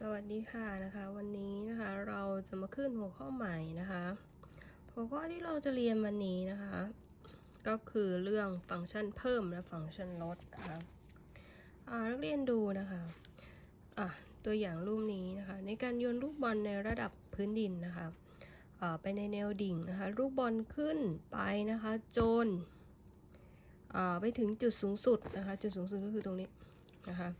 สวัสดีค่ะนะคะวันนี้นะคะเราจะมาขึ้นหัวข้อใหม่นะคะ หัวข้อที่เราจะเรียนวันนี้นะคะ ก็คือเรื่องฟังก์ชันเพิ่มและฟังก์ชันลดนะคะอ่านักเรียนดูนะคะอะตัวอย่างรูปนี้นะคะ ในการโยนลูกบอลในระดับพื้นดินนะคะอ่าไปในแนวดิ่งนะคะลูกบอลขึ้นไปนะคะจนอ่าไปถึงจุดสูงสุดนะคะจุดสูงสุดก็คือตรงนี้นะคะ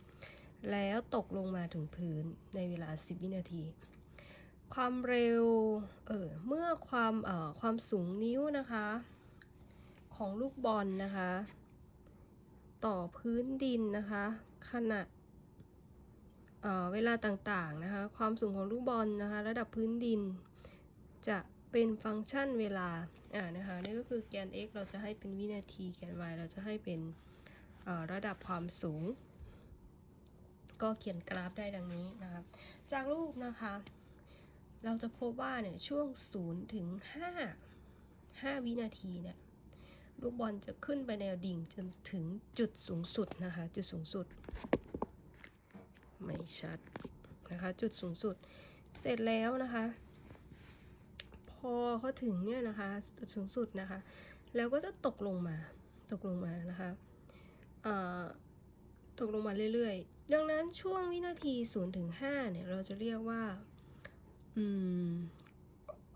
แล้วตกลงมาถึงพื้นในเวลา 10 วินาที ความเร็ว เออ เมื่อความ เอ่อ ความสูงนิ้วนะคะ ของลูกบอลนะคะ ต่อพื้นดินนะคะ ขณะเอ่อเวลาต่างๆนะคะ ความสูงของลูกบอลนะคะ ระดับพื้นดิน จะเป็นฟังก์ชันเวลา อ่า นะคะนี่ก็คือแกน x เราจะให้เป็นวินาที แกน y เราจะให้เป็นเอ่อระดับความสูง ก็เขียนกราฟได้ดังนี้นะคะจากรูปนะคะ เราจะพบว่าเนี่ยช่วง 0 ถึง 5 5 วินาทีเนี่ยลูกบอลจะขึ้นไปแนวดิ่งจนถึงจุดสูงสุดนะคะ จุดสูงสุด ไม่ชัดนะคะ จุดสูงสุด เสร็จแล้วนะคะ พอเขาถึงเนี่ยนะคะ จุดสูงสุดนะคะ แล้วก็จะตกลงมา ตกลงมานะคะตกลงมาเรื่อย ดังนั้นช่วงวินาที 0 ถึง 5 เนี่ย เราจะเรียกว่า อืม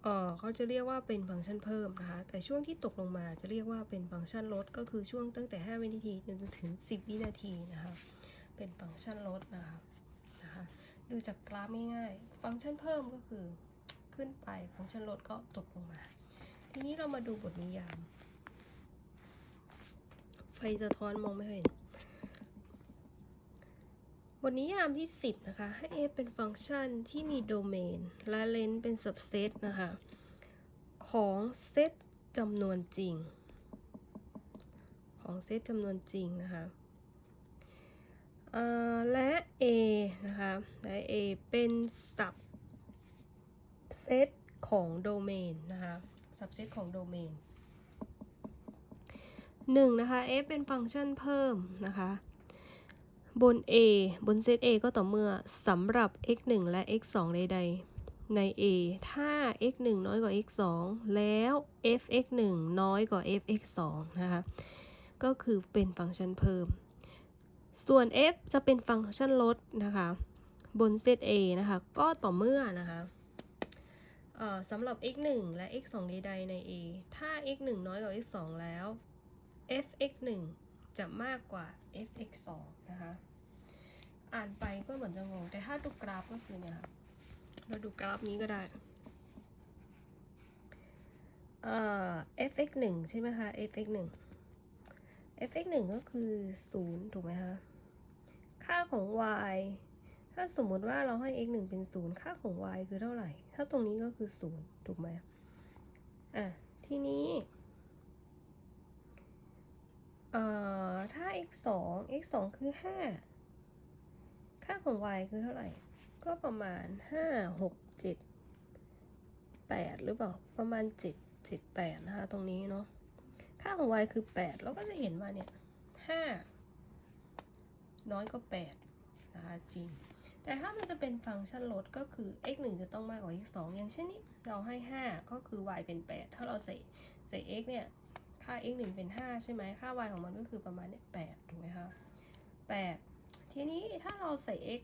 เออเขาจะเรียกว่าเป็นฟังก์ชันเพิ่มนะคะ แต่ช่วงที่ตกลงมาจะเรียกว่าเป็นฟังก์ชันลด ก็คือช่วงตั้งแต่ 5 วินาทีจนถึง 10 วินาทีนะคะ เป็นฟังก์ชันลดนะคะนะคะ ดูจากกราฟง่ายๆ ฟังก์ชันเพิ่มก็คือขึ้นไป ฟังก์ชันลดก็ตกลงมา ทีนี้เรามาดูบทนิยาม ไฟสะท้อนมองไม่เห็น บทนิยามที่ 10 นะคะ ให้ f เป็นฟังก์ชันที่มีโดเมน และเลนเป็น subset นะคะ ของเซตจำนวนจริง ของเซตจำนวนจริงนะคะและ a นะคะและ a เป็น subset ของโดเมนนะคะ subset ของโดเมนหนึ่งนะคะ f เป็นฟังก์ชันเพิ่มนะคะ บน A บนเซต A ก็ต่อเมื่อสำหรับ x 1และ x 2ใดๆ ใน A ถ้า x 1น้อยกว่า x 2แล้ว f x 1น้อยกว่า f x 2นะคะ ก็คือเป็นฟังก์ชันเพิ่ม ส่วน f จะเป็นฟังก์ชันลดนะคะ บนเซต A นะคะ ก็ต่อเมื่อนะคะสำหรับ x 1และ x 2ใดๆใน A ถ้า x 1น้อยกว่า x 2แล้ว f x 1จะมากกว่า f x 2นะคะ อ่านไปก็เหมือนจะงง แต่ถ้าดูกราฟก็คือเนี่ยค่ะเราดูกราฟนี้ก็ได้เอ่อ fx 1ใช่ไหมคะ fx 1 fx 1ก็คือ0ถูกไหมคะค่าของ y ถ้าสมมุติว่าเราให้ x 1 เป็น0ค่าของ y คือเท่าไหร่ ถ้าตรงนี้ก็คือ0ถูกไหมอะ ทีนี้ เอ่อ ถ้า x 2 x 2คือ 5 ค่าของ y คือเท่าไหร่ ก็ประมาณ 5 6 7 8 หรือเปล่า ประมาณ 7 7 8 นะคะ ตรงนี้เนาะ ค่าของ y คือ 8 เราก็จะเห็นว่าเนี่ย 5 น้อยกว่า8นะคะจริง แต่ถ้ามันจะเป็นฟังก์ชันลดก็คือ x 1จะต้องมากกว่า x 2อย่างเช่นนี้ เราให้ 5 ก็คือ y เป็น 8 ถ้าเราใส่ใส่ x เนี่ย ค่า x 1เป็น 5 ใช่ไหม ค่า y ของมันก็คือประมาณเนี่ย8ถูกไหมคะ8 ทีนี้ถ้าเราใส่ x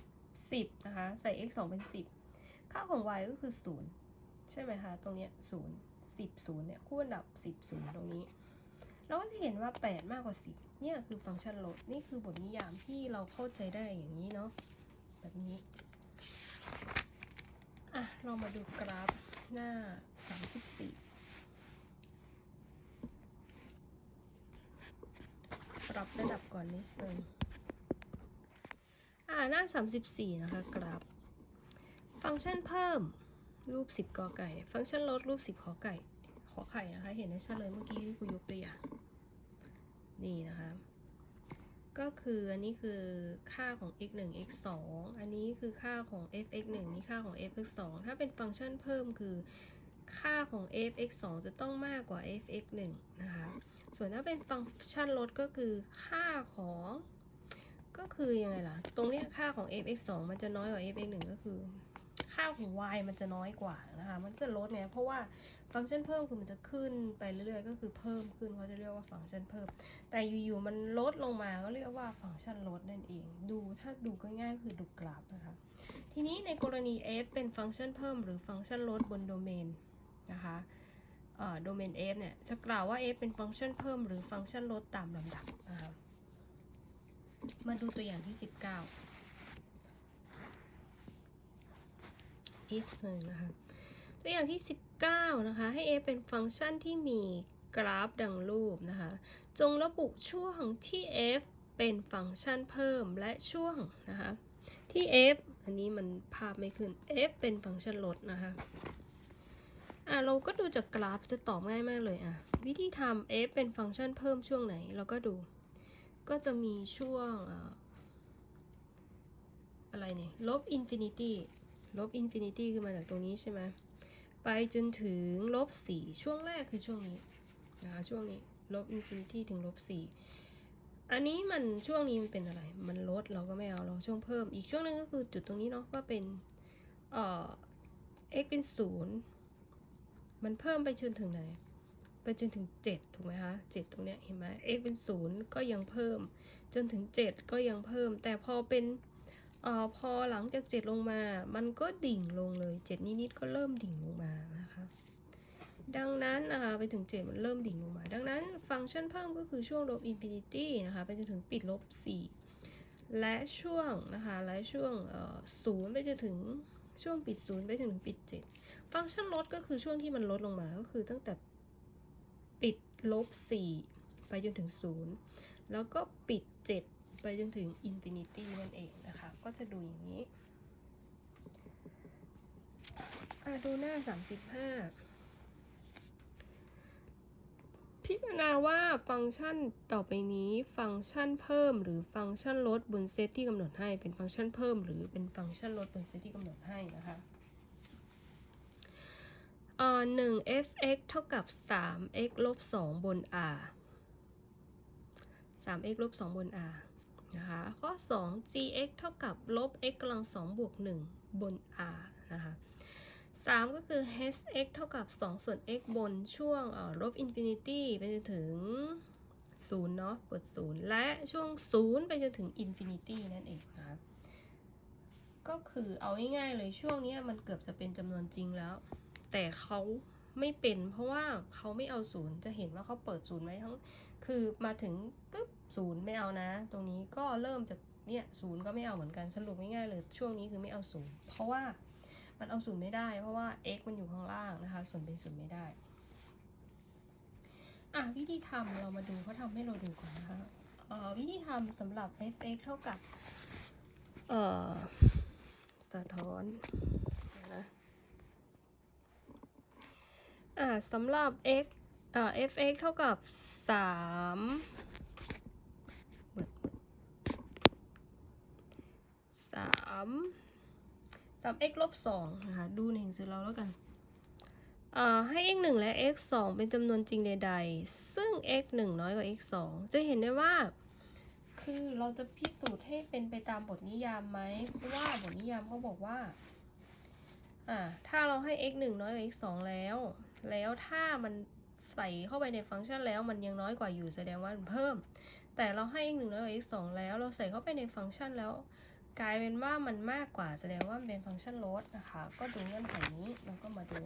10 นะคะ ใส่ x 2 เป็น 10 ค่าของ y ก็คือ 0 ใช่ไหมคะ ตรงเนี้ย0 10 0 เนี่ย คู่อันดับ 10 0 ตรงนี้ เราก็จะเห็นว่า 8 มากกว่า 10 เนี่ยคือฟังก์ชันลด นี่คือบทนิยามที่เราเข้าใจได้อย่างนี้เนาะ แบบนี้ อะ เรามาดูกราฟหน้า 34 ปรับระดับก่อนนิดนึงอ่า หน้า 34 นะคะกราฟ ฟังก์ชันเพิ่มรูป 10 กอไก่ ฟังก์ชันลดรูป 10 ขอไก่ ขอไข่นะคะ เห็นได้ชัดเลยเมื่อกี้ที่ครูยกตัวอย่าง นี่นะคะ ก็คืออันนี้คือค่าของ x 1 x 2อันนี้คือค่าของ f x 1นี่ค่าของ f x 2ถ้าเป็นฟังก์ชันเพิ่มคือค่าของ f x 2จะต้องมากกว่า f x 1นะคะ ส่วนถ้าเป็นฟังก์ชันลดก็คือค่าของ ก็คือยังไงล่ะ ตรงเนี้ยค่าของ f(x 2มันจะน้อยกว่า f(x 1ก็คือ ค่าของ y มันจะน้อยกว่านะคะ มันจะลดเนี่ยเพราะว่าฟังก์ชันเพิ่มคือมันจะขึ้นไปเรื่อยๆ ก็คือเพิ่มขึ้นเขาจะเรียกว่าฟังก์ชันเพิ่ม แต่อยู่ๆมันลดลงมาก็เรียกว่าฟังก์ชันลดนั่นเอง ดูถ้าดูง่ายๆคือดูกราฟนะคะ ทีนี้ในกรณี f เป็นฟังก์ชันเพิ่มหรือฟังก์ชันลดบนโดเมนนะคะโดเมน f เนี่ยจะกล่าวว่า f เป็นฟังก์ชันเพิ่มหรือฟังก์ชันลดตามลำดับนะคะ มาดูตัวอย่างที่19 is หนึ่งนะคะ ตัวอย่างที่19นะคะ ให้ f เป็นฟังก์ชันที่มีกราฟดังรูปนะคะ จงระบุช่วงที่ f เป็นฟังก์ชันเพิ่มและช่วงนะคะ ที่ f อันนี้มันภาพไม่ขึ้น f เป็นฟังก์ชันลดนะคะอะเราก็ดูจากกราฟจะตอบง่ายมากเลยอะ วิธีทำ f เป็นฟังก์ชันเพิ่มช่วงไหน เราก็ดู ก็จะมีช่วงอะไรเนี่ย ลบอินฟินิตี้ ลบอินฟินิตี้คือมาจากตรงนี้ใช่ไหม ไปจนถึงลบสี่ช่วงแรกคือช่วงนี้นะคะช่วงนี้ ลบอินฟินิตี้ถึงลบสี่อันนี้มันช่วงนี้มันเป็นอะไร มันลดเราก็ไม่เอาเราช่วงเพิ่ม อีกช่วงหนึงก็คือจุดตรงนี้เนาะก็เป็นเอ่อ x เป็นศูนย์มันเพิ่มไปจนถึงไหน ไปจนถึง 7 ถูกไหมคะ7ตรงเนี้ยเห็นไหม x เป็น 0 ก็ยังเพิ่ม จนถึง 7 ก็ยังเพิ่ม แต่พอเป็นเอ่อพอหลังจาก 7 ลงมา มันก็ดิ่งลงเลย 7 นิดๆก็เริ่มดิ่งลงมานะคะดังนั้นนะคะไปถึง 7 มันเริ่มดิ่งลงมา ดังนั้นฟังก์ชันเพิ่มก็คือช่วงลบอินฟินิตี้นะคะไปจนถึงปิดลบ 4 และช่วงนะคะและช่วงเอ่อศูนย์ไปจนถึงช่วงปิดศูนย์ไปจนถึงปิด 7 ฟังก์ชันลดก็คือช่วงที่มันลดลงมาก็คือตั้งแต่ ลบ 4 ไปจนถึง 0 แล้วก็ปิด 7 ไปจนถึงอินฟินิตี้นั่นเองนะคะ ก็จะดูอย่างนี้อะดูหน้า 35 พิจารณาว่าฟังก์ชันต่อไปนี้ฟังก์ชันเพิ่มหรือฟังก์ชันลดบนเซตที่กำหนดให้เป็นฟังก์ชันเพิ่มหรือเป็นฟังก์ชันลดบนเซตที่กำหนดให้นะคะ อหนึ่ง f(x) เท่ากับ 3x ลบ2บน r 3x ลบ2บน r นะคะ ข้อ2 gx เท่ากับลบ x กำลัง2บวก1บน r นะคะ3ก็คือ hx เท่ากับ2ส่วน x บนช่วงลบอินฟินิตี้ไปจนถึง0เนาะกด0และช่วง0ไปจนถึงอินฟินิตี้นั่นเองนะคะก็คือเอาง่ายๆเลยช่วงนี้มันเกือบจะเป็นจำนวนจริงแล้ว แต่เขาไม่เป็นเพราะว่าเขาไม่เอา0จะเห็นว่าเขาเปิด0ไว้ทั้ง คือมาถึงปุ๊บ0ไม่เอานะ ตรงนี้ก็เริ่มจากเนี่ย0ก็ไม่เอาเหมือนกันสรุปง่ายๆเลยช่วงนี้คือไม่เอา0เพราะว่ามันเอาศูนย์ไม่ได้ เพราะว่า x มันอยู่ข้างล่างนะคะ ส่วนเป็นศูนย์ไม่ได้อะวิธีทำเรามาดูเขาทำให้เราดูก่อนนะคะเอ่อวิธีทำสำหรับ f(x) เท่ากับเอ่อสะท้อนเดี๋ยวนะ อ่าสำหรับ x เอ่อ f(x) เท่ากับสามสามสาม x ลบสองนะคะ ดูในหนังสือเราแล้วกันอ่าให้ x หนึ่งและ x สองเป็นจำนวนจริงใด ๆ ซึ่ง x หนึ่งน้อยกว่า x สองจะเห็นได้ว่า คือเราจะพิสูจน์ให้เป็นไปตามบทนิยามไหมเพราะว่าบทนิยามเขาบอกว่าอ่าถ้าเราให้ x หนึ่งน้อยกว่า x สองแล้ว แล้วถ้ามันใส่เข้าไปในฟังก์ชันแล้วมันยังน้อยกว่าอยู่แสดงว่ามันเพิ่ม แต่เราให้ x หนึ่งน้อยกว่า x สองแล้ว เราใส่เข้าไปในฟังก์ชันแล้ว กลายเป็นว่ามันมากกว่าแสดงว่ามันเป็นฟังก์ชันลดนะคะ ก็ดูเงื่อนไขนี้เราก็มาดู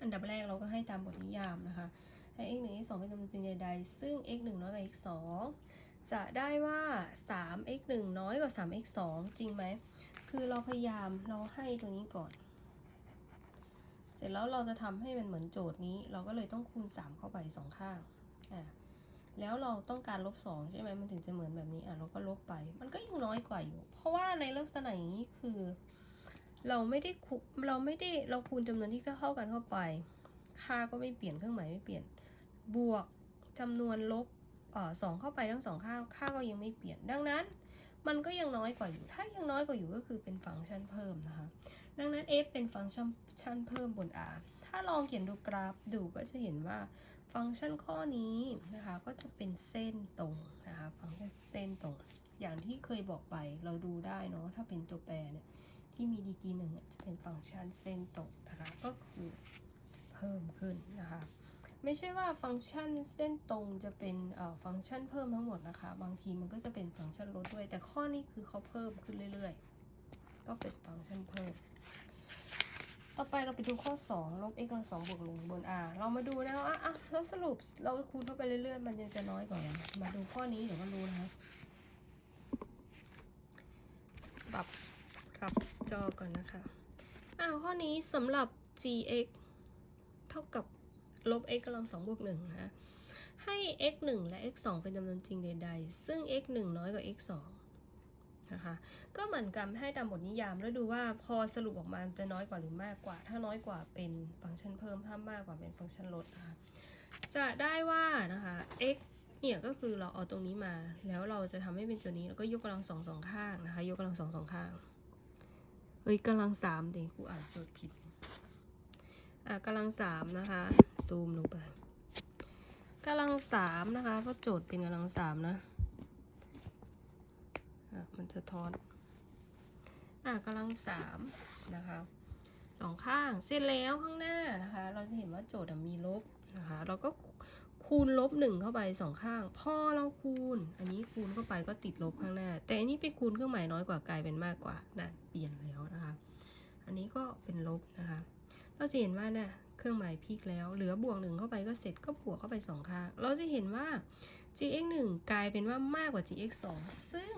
อันดับแรกเราก็ให้ตามบทนิยามนะคะให้ x 1 x 2เป็นจำนวนจริงใดๆ ซึ่ง x 1น้อยกว่า x 2จะได้ว่า3 x 1น้อยกว่า3 x 2จริงไหม คือเราพยายามเราให้ตัวนี้ก่อน สร็จแล้วเราจะทำให้มันเหมือนโจทย์นี้ เราก็เลยต้องคูณ 3 เข้าไปสองข้างอะแล้วเราต้องการลบสองใช่ไหมมันถึงจะเหมือนแบบนี้อะเราก็ลบไป มันก็ยังน้อยกว่าอยู่ เพราะว่าในลักษณะอย่างนี้คือ เราไม่ได้คูเราไม่ได้เราคูณจำนวนที่เข้ากันเข้าไป ค่าก็ไม่เปลี่ยนเครื่องหมายไม่เปลี่ยน บวกจำนวนลบอสองเข้าไปทั้งสองข้างค่าก็ยังไม่เปลี่ยน ดังนั้น มันก็ยังน้อยกว่าอยู่ ถ้ายังน้อยกว่าอยู่ก็คือเป็นฟังก์ชันเพิ่มนะคะ ดังนั้น f เป็นฟังก์ชันเพิ่มบน r ถ้าลองเขียนดูกราฟดูก็จะเห็นว่าฟังก์ชันข้อนี้นะคะก็จะเป็นเส้นตรงนะคะฟังก์ชันเส้นตรง อย่างที่เคยบอกไปเราดูได้เนาะถ้าเป็นตัวแปรเนี่ยที่มีดีกรีหนึ่งจะเป็นฟังก์ชันเส้นตรงนะคะก็คือเพิ่มขึ้นนะคะไม่ใช่ว่าฟังก์ชันเส้นตรงจะเป็นเอ่อฟังก์ชันเพิ่มทั้งหมดนะคะ บางทีมันก็จะเป็นฟังก์ชันลดด้วย แต่ข้อนี้คือเขาเพิ่มขึ้นเรื่อย ๆ ก็เป็นฟังก์ชันเพิ่ม ต่อไปเราไปดูข้อ 2 ลบ x กำลังสองบวกหนึ่งบน r เรามาดูนะว่าอะแล้วสรุปเราคูณเข้าไปเรื่อยๆ มันยังจะน้อยกว่าไหมมาดูข้อนี้เดี๋ยวก็รู้นะคะปรับกลับจอก่อนนะคะอ่าข้อนี้สำหรับ gx เท่ากับลบ x กำลังสองบวกหนึ่งนะให้ x 1 และ x 2เป็นจำนวนจริงใด ๆ ซึ่ง x 1น้อยกว่า x 2 นะคะ ก็เหมือนกันให้ตามบทนิยามแล้วดูว่าพอสรุปออกมาจะน้อยกว่าหรือมากกว่า ถ้าน้อยกว่าเป็นฟังก์ชันเพิ่มถ้ามากกว่าเป็นฟังก์ชันลดนะคะจะได้ว่านะคะ x เนี่ยก็คือเราเอาตรงนี้มา แล้วเราจะทำให้เป็นตัวนี้แล้วก็ยกกำลังสองสองข้างนะคะ ยกกำลังสองสองข้างเฮ้ยกำลังสามเด็กครูอ่านโจทย์ผิดอะกำลังสามนะคะซูมลงไปกำลังสามนะคะเพราะโจทย์เป็นกำลังสามนะ มันจะทอนอะกำลังสามนะคะสองข้างเสร็จแล้วข้างหน้านะคะ เราจะเห็นว่าโจทย์มีลบนะคะ เราก็คูณลบหนึ่งเข้าไปสองข้าง พอเราคูณ อันนี้คูณเข้าไปก็ติดลบข้างหน้า แต่อันนี้ไปคูณเครื่องหมายน้อยกว่ากลายเป็นมากกว่านะเปลี่ยนแล้วนะคะ อันนี้ก็เป็นลบนะคะ เราจะเห็นว่าเนี่ยเครื่องหมายพลิกแล้ว เหลือบวกหนึ่งเข้าไปก็เสร็จก็บวกเข้าไปสองข้าง เราจะเห็นว่า gx 1 กลายเป็นว่ามากกว่า gx 2 ซึ่ง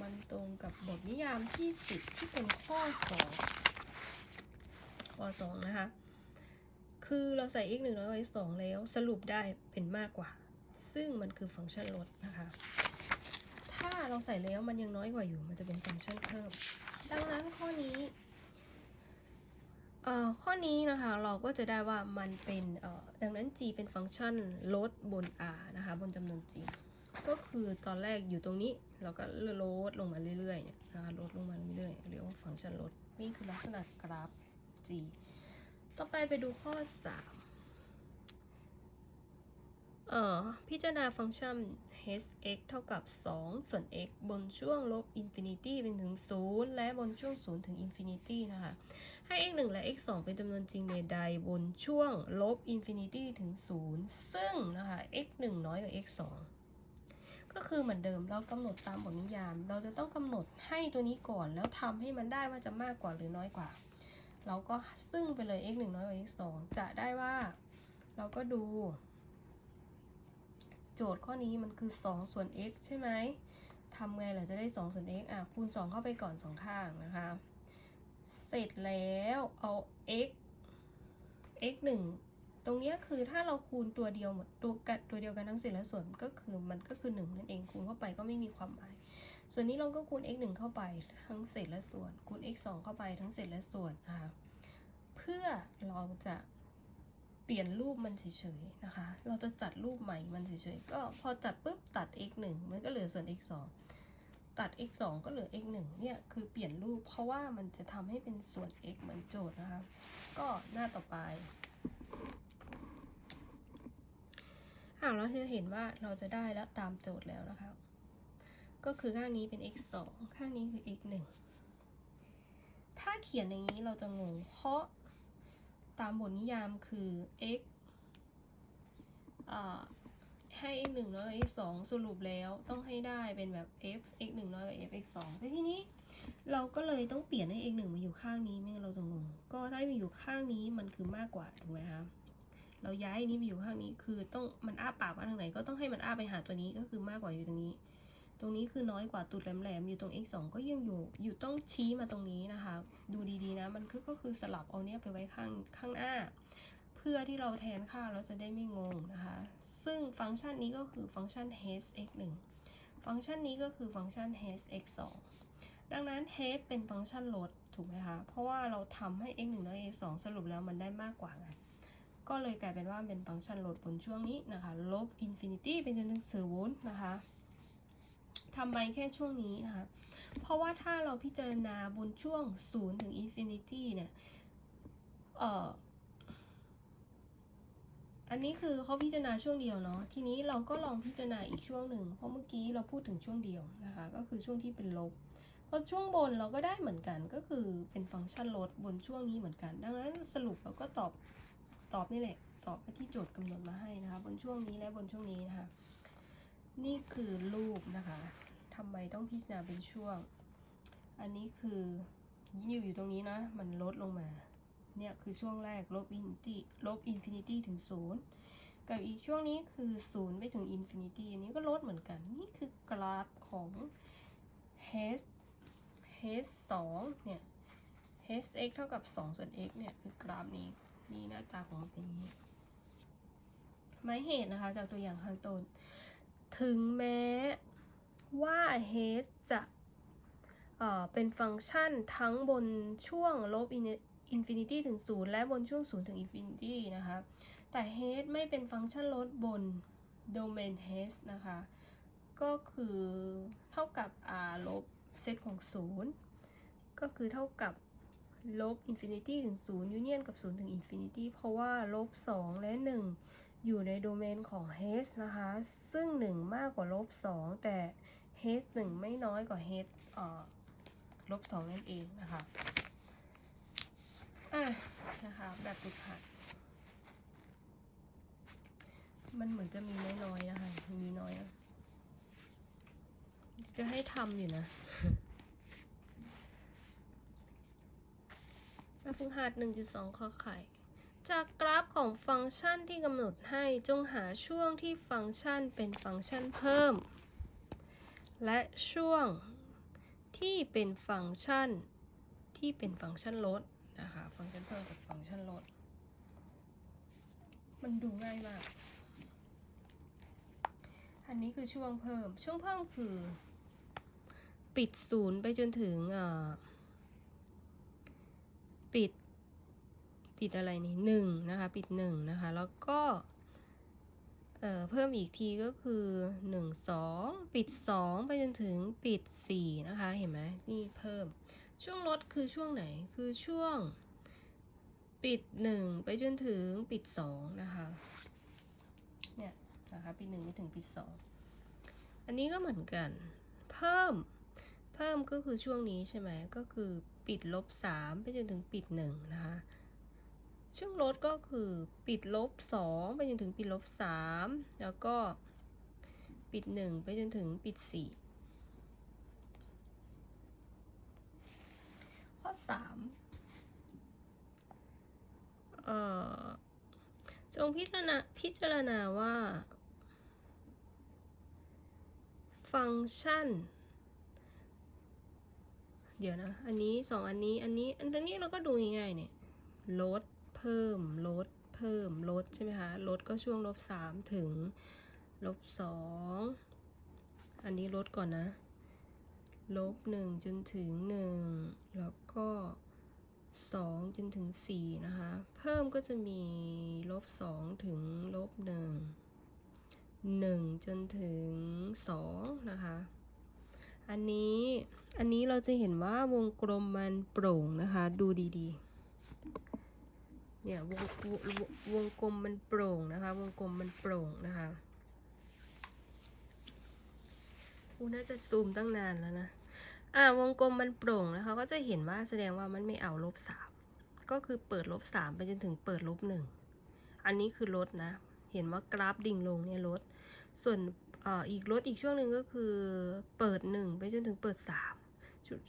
มันตรงกับบทนิยามที่ 10 ที่เป็นข้อ 2 ข้อ 2 นะคะ คือเราใส่ x 1น้อยกว่า x 2แล้วสรุปได้เป็นมากกว่า ซึ่งมันคือฟังก์ชันลดนะคะ ถ้าเราใส่แล้วมันยังน้อยกว่าอยู่ มันจะเป็นฟังก์ชันเพิ่ม ดังนั้นข้อนี้ ข้อนี้นะคะเราก็จะได้ว่ามันเป็นเอ่อดังนั้น g เป็นฟังก์ชันลดบน r นะคะบนจำนวนจีก็คือตอนแรกอยู่ตรงนี้เราก็ลดลงมาเรื่อยๆเนี่ยนะคะลดลงมาเรื่อยๆเรียกว่าฟังก์ชันลดนี่คือลักษณะกราฟ g ต่อไปไปดูข้อ 3 เอ่อพิจารณาฟังก์ชัน h(x) เท่ากับ 2 ส่วน x บนช่วงลบอินฟินิตี้เป็นถึง 0 และบนช่วง 0 ถึงอินฟินิตี้นะคะ ให้ x 1 และ x 2 เป็นจำนวนจริงใดๆบนช่วงลบอินฟินิตี้ถึง 0 ซึ่งนะคะ x 1 น้อยกว่า x 2 ก็คือเหมือนเดิมเรากำหนดตามบทนิยาม เราจะต้องกำหนดให้ตัวนี้ก่อนแล้วทำให้มันได้ว่าจะมากกว่าหรือน้อยกว่า เราก็ซึ่งไปเลย x 1 น้อยกว่า x 2 จะได้ว่า เราก็ดู โจทย์ข้อนี้มันคือ 2 ส่วน x ใช่ไหมทำไงเราจะได้ 2 ส่วน x อะคูณ 2 เข้าไปก่อน 2 ข้างนะคะ เสร็จแล้วเอา x x 1ตรงเนี้ยคือถ้าเราคูณตัวเดียวหมดตัวกัดตัวเดียวกันทั้งเศษและส่วนก็คือมันก็คือ 1 นั่นเองคูณเข้าไปก็ไม่มีความหมาย ส่วนนี้เราก็คูณ x 1เข้าไปทั้งเศษและส่วน คูณ x 2เข้าไปทั้งเศษและส่วนนะคะเพื่อเราจะ เปลี่ยนรูปมันเฉยๆนะคะ เราจะจัดรูปใหม่มันเฉยๆ ก็พอจัดปุ๊บตัด x 1มันก็เหลือส่วน x 2ตัด x 2ก็เหลือ x 1เนี่ยคือเปลี่ยนรูปเพราะว่ามันจะทำให้เป็นส่วน x เหมือนโจทย์นะคะ ก็หน้าต่อไปหาเราจะเห็นว่าเราจะได้แล้วตามโจทย์แล้วนะคะ ก็คือข้างนี้เป็น x 2ข้างนี้คือ x 1ถ้าเขียนอย่างนี้เราจะงงเพราะ ตามบทนิยามคือ x อให้ x 1น้อยกว่า x 2สรุปแล้วต้องให้ได้เป็นแบบ f x 1น้อยกว่า f x 2แต่ทีนี้เราก็เลยต้องเปลี่ยนให้ x 1มาอยู่ข้างนี้ไม่งั้นเราจะงง ก็ได้มาอยู่ข้างนี้มันคือมากกว่าถูกไหมคะเราย้ายอันนี้มาอยู่ข้างนี้คือต้องมันอ้าปากมาทางไหนก็ต้องให้มันอ้าไปหาตัวนี้ก็คือมากกว่าอยู่ตรงนี้ ตรงนี้คือน้อยกว่าตุดแหลมๆอยู่ตรง x 2ก็ยังอยู่ อยู่ต้องชี้มาตรงนี้นะคะ ดูดีๆนะ มันคือก็คือสลับเอาเนี้ยไปไว้ข้างข้างหน้า เพื่อที่เราแทนค่าเราจะได้ไม่งงนะคะ ซึ่งฟังก์ชันนี้ก็คือฟังก์ชัน h x 1ฟังก์ชันนี้ก็คือฟังก์ชัน h x 2ดังนั้น h เป็นฟังก์ชันลดถูกไหมคะ เพราะว่าเราทำให้ x 1น้อย x 2สรุปแล้วมันได้มากกว่าไงก็เลยกลายเป็นว่าเป็นฟังก์ชันลดบนช่วงนี้นะคะ ลบอินฟินิตี้เป็นจนถึงศูนย์นะคะ ทำไมแค่ช่วงนี้นะคะ เพราะว่าถ้าเราพิจารณาบนช่วง0ถึง infinity เนี่ย เอ่อ อันนี้คือเขาพิจารณาช่วงเดียวเนาะ ทีนี้เราก็ลองพิจารณาอีกช่วงหนึ่ง เพราะเมื่อกี้เราพูดถึงช่วงเดียวนะคะ ก็คือช่วงที่เป็นลบเพราะช่วงบนเราก็ได้เหมือนกันก็คือเป็นฟังก์ชันลดบนช่วงนี้เหมือนกัน ดังนั้นสรุปเราก็ตอบตอบนี่แหละ ตอบไปที่โจทย์กำหนดมาให้นะคะ บนช่วงนี้และบนช่วงนี้นะคะ นี่คือรูปนะคะ ทำไมต้องพิจารณาเป็นช่วง อันนี้คืออยู่อยู่ตรงนี้นะ มันลดลงมา เนี่ยคือช่วงแรกลบอินฟินิตี้ลบอินฟินิตี้ถึงศูนย์กับอีกช่วงนี้คือศูนย์ไปถึงอินฟินิตี้อันนี้ก็ลดเหมือนกัน นี่คือกราฟของ h h สองเนี่ย h x เท่ากับ2ส่วน x เนี่ย คือกราฟนี้ นี่หน้าตาของมันเป็นอย่างนี้ หมายเหตุนะคะ จากตัวอย่างข้างต้น ถึงแม้ ว่า h จะเเป็นฟังก์ชันทั้งบนช่วงลบอินฟินิตี้ถึง 0 และบนช่วง 0 ถึงอินฟินิตี้นะคะ แต่ h ไม่เป็นฟังก์ชันลดบนโดเมน h นะคะ ก็คือเท่ากับ r ลบเซตของ 0 ก็คือเท่ากับลบอินฟินิตี้ถึง 0 ยูเนียนกับ 0 ถึงอินฟินิตี้เพราะว่าลบ 2 และ 1 อยู่ในโดเมนของ h นะคะ ซึ่ง 1 มากกว่าลบ 2 แต่ h 1ไม่น้อยกว่า h เอ่อลบ2นั่นเองนะคะอะนะคะแบบฝึกหัดมันเหมือนจะมีน้อยๆนะคะ มีน้อย จะให้ทำอยู่นะแบบฝึกหัด1.2 ข้อไข่ จากกราฟของฟังก์ชันที่กำหนดให้จงหาช่วงที่ฟังก์ชันเป็นฟังก์ชันเพิ่ม และช่วงที่เป็นฟังก์ชันที่เป็นฟังก์ชันลดนะคะ ฟังก์ชันเพิ่มกับฟังก์ชันลด มันดูง่ายมาก อันนี้คือช่วงเพิ่ม ช่วงเพิ่มคือ ปิดศูนย์ไปจนถึงอ่าปิด ปิดอะไรนี่หนึ่งนะคะ ปิดหนึ่งนะคะ แล้วก็ เอ่อเพิ่มอีกทีก็คือหนึ่งสองปิดสองไปจนถึงปิดสี่นะคะ เห็นไหมนี่เพิ่ม ช่วงลดคือช่วงไหนคือช่วงปิดหนึ่งไปจนถึงปิดสองนะคะเนี่ยนะคะปิดหนึ่งไปถึงปิดสองอันนี้ก็เหมือนกัน เพิ่มเพิ่มก็คือช่วงนี้ใช่ไหมก็คือปิดลบสามไปจนถึงปิดหนึ่งนะคะ ช่วงลดก็คือปิดลบสองไปจนถึงปิดลบสามแล้วก็ปิดหนึ่งไปจนถึงปิดสี่ข้อสามเอ่อจงพิจารณาพิจารณาว่า ฟังก์ชัน เดี๋ยวนะ อันนี้สองอันนี้ อันนี้ อันนี้เราก็ดูง่ายๆเนี่ยลด เพิ่มลดเพิ่มลดใช่ไหมคะลดก็ช่วงลบสามถึงลบสองอันนี้ลดก่อนนะ ลบหนึ่งจนถึงหนึ่งแล้วก็สองจนถึงสี่นะคะ เพิ่มก็จะมีลบสองถึงลบหนึ่งหนึ่งจนถึงสองนะคะ อันนี้ อันนี้เราจะเห็นว่าวงกลมมันโปร่งนะคะ ดูดีๆ เนี่ยวงวงวงกลมมันโปร่งนะคะ วงกลมมันโปร่งนะคะอูน่าจะซูมตั้งนานแล้วนะ อ่าวงกลมมันโปร่งนะคะ ก็จะเห็นว่าแสดงว่ามันไม่เอาลบสามก็คือเปิดลบสามไปจนถึงเปิดลบหนึ่งอันนี้คือลดนะ เห็นว่ากราฟดิ่งลงเนี่ยลด ส่วนอ่ออีกลดอีกช่วงหนึ่งก็คือเปิดหนึ่งไปจนถึงเปิดสาม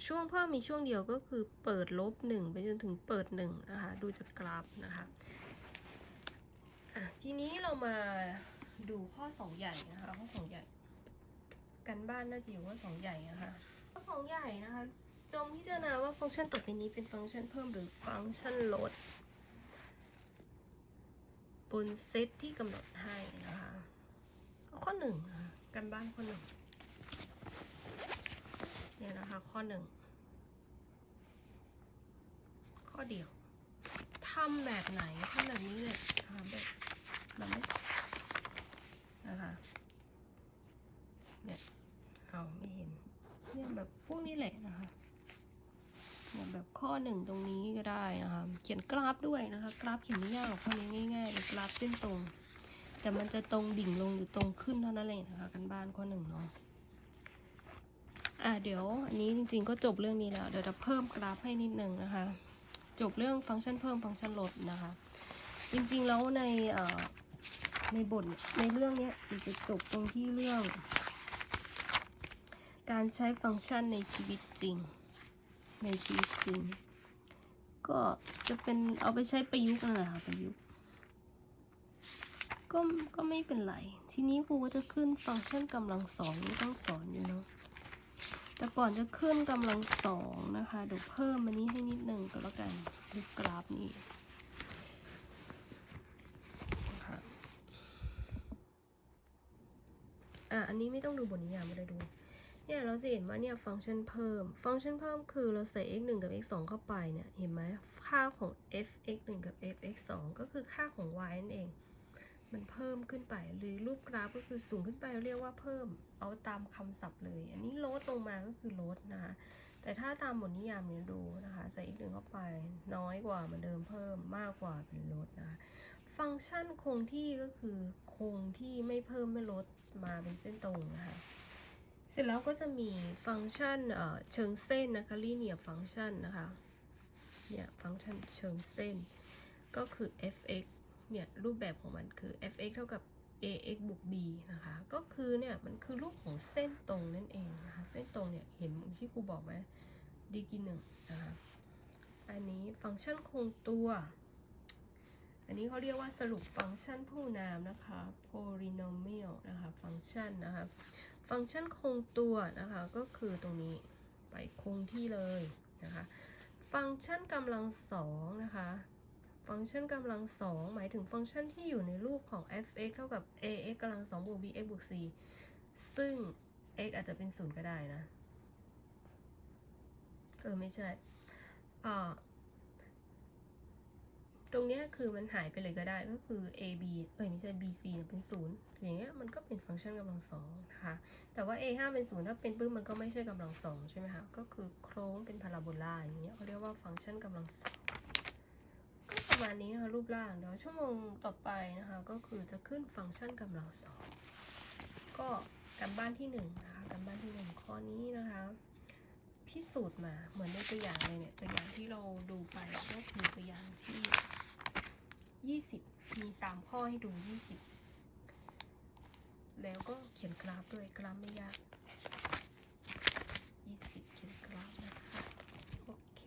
ช่วงเพิ่มมีช่วงเดียวก็คือเปิดลบหนึ่งไปจนถึงเปิดหนึ่งนะคะดูจากกราฟนะคะะทีนี้เรามาดูข้อสองใหญ่นะคะข้อสองใหญ่ กันบ้านน่าจะอยู่ข้อสองใหญ่นะคะข้อสองใหญ่นะคะจงพิจารณาว่าฟังก์ชันต่อไปนี้เป็นฟังก์ชันเพิ่มหรือฟังก์ชันลดบนเซตที่กำหนดให้นะคะข้อหนึ่งกันบ้านข้อหนึ่ง เนี่ยนะคะ ข้อหนึ่ง ข้อเดียวทำแบบไหนทำแบบนี้เลยทำแบบแบบนี้นะคะเนี่ยเอาไม่เห็นเนี่ยแบบพวกนี้แหละนะคะเนี่ยแบบข้อหนึ่งตรงนี้ก็ได้นะคะเขียนกราฟด้วยนะคะ กราฟเขียนไม่ยากหรอกข้อนี้ง่ายๆเลยกราฟเส้นตรง แต่มันจะตรงดิ่งลงหรือตรงขึ้นเท่านั้นเองนะคะ กันบ้านข้อหนึ่งเนาะ อะเดี๋ยวอันนี้จริงๆก็จบเรื่องนี้แล้ว เดี๋ยวจะเพิ่มกราฟให้นิดนึงนะคะ จบเรื่องฟังก์ชันเพิ่มฟังก์ชันลดนะคะ จริงๆแล้วในในบทในเรื่องนี้จะจบตรงที่เรื่อง การใช้ฟังก์ชันในชีวิตจริง ในชีวิตจริง ก็จะเป็นเอาไปใช้ประยุกต์อะไรค่ะประยุกต์ก็ก็ไม่เป็นไร ทีนี้ครูก็จะขึ้นฟังก์ชันกำลังสองนี่ต้องสอนอยู่เนาะ แต่ก่อนจะขึ้นกำลังสองนะคะเดี๋ยวเพิ่มอันนี้ให้นิดหนึ่งก็แล้วกันดูกราฟนี่ค่ะอะอันนี้ไม่ต้องดูบทนิยามไม่ได้ดู เนี่ยเราจะเห็นว่าเนี่ยฟังก์ชันเพิ่ม ฟังก์ชันเพิ่มคือเราใส่ x 1กับ x 2เข้าไปเนี่ย เห็นไหมค่าของ f x 1กับ f x 2ก็คือค่าของ y นั่นเอง มันเพิ่มขึ้นไป หรือรูปกราฟก็คือสูงขึ้นไปเรียกว่าเพิ่ม เอาตามคำศัพท์เลย อันนี้ลดลงมาก็คือลดนะคะ แต่ถ้าตามบทนิยามเนี่ยดูนะคะ ใส่อีกหนึ่งเข้าไป น้อยกว่าเหมือนเดิมเพิ่มมากกว่าเป็นลดนะคะ ฟังก์ชันคงที่ก็คือคงที่ไม่เพิ่มไม่ลดมาเป็นเส้นตรงนะคะ เสร็จแล้วก็จะมีฟังก์ชันเอ่อเชิงเส้นนะคะ linear function นะคะ เนี่ยฟังก์ชันเชิงเส้นก็คือ fx เนี่ยรูปแบบของมันคือ fx เท่ากับ ax บวก b นะคะ ก็คือเนี่ยมันคือรูปของเส้นตรงนั่นเองนะคะ เส้นตรงเนี่ยเห็นที่ครูบอกไหมดีกรีหนึ่งนะคะ อันนี้ฟังก์ชันคงตัว อันนี้เขาเรียกว่าสรุปฟังก์ชันผู้นามนะคะ polynomial นะคะ ฟังก์ชันนะคะ ฟังก์ชันคงตัวนะคะ ก็คือตรงนี้ไปคงที่เลยนะคะ ฟังก์ชันกำลังสองนะคะ ฟังก์ชันกำลังสองหมายถึงฟังก์ชันที่อยู่ในรูปของ f(x) เท่ากับ ax กำลังสองบวก bx บวก c ซึ่ง x อาจจะเป็นศูนย์ก็ได้นะ เออ ไม่ใช่อ่าตรงเนี้ยคือมันหายไปเลยก็ได้ก็คือ a b เอ้ยไม่ใช่ b c เป็นศูนย์อย่างเงี้ยมันก็เป็นฟังก์ชันกำลังสองนะคะ แต่ว่า a 5เป็นศูนย์ถ้าเป็นปื้มมันก็ไม่ใช่กำลังสองใช่ไหมคะ ก็คือโค้งเป็นพาราโบลาอย่างเงี้ยเขาเรียกว่าฟังก์ชันกำลังสอง ประมาณนี้นะคะรูปร่างเดี๋ยวชั่วโมงต่อไปนะคะ ก็คือจะขึ้นฟังก์ชันกำลังสองก็การบ้านที่หนึ่งนะคะการบ้านที่หนึ่งข้อนี้นะคะพิสูจน์มาเหมือนในตัวอย่างเลยเนี่ยตัวอย่างที่เราดูไปก็คือตัวอย่างที่ยี่สิบมีสามข้อให้ดูยี่สิบแล้วก็เขียนกราฟด้วยกราฟไม่ยากยี่สิบเขียนกราฟนะคะ โอเค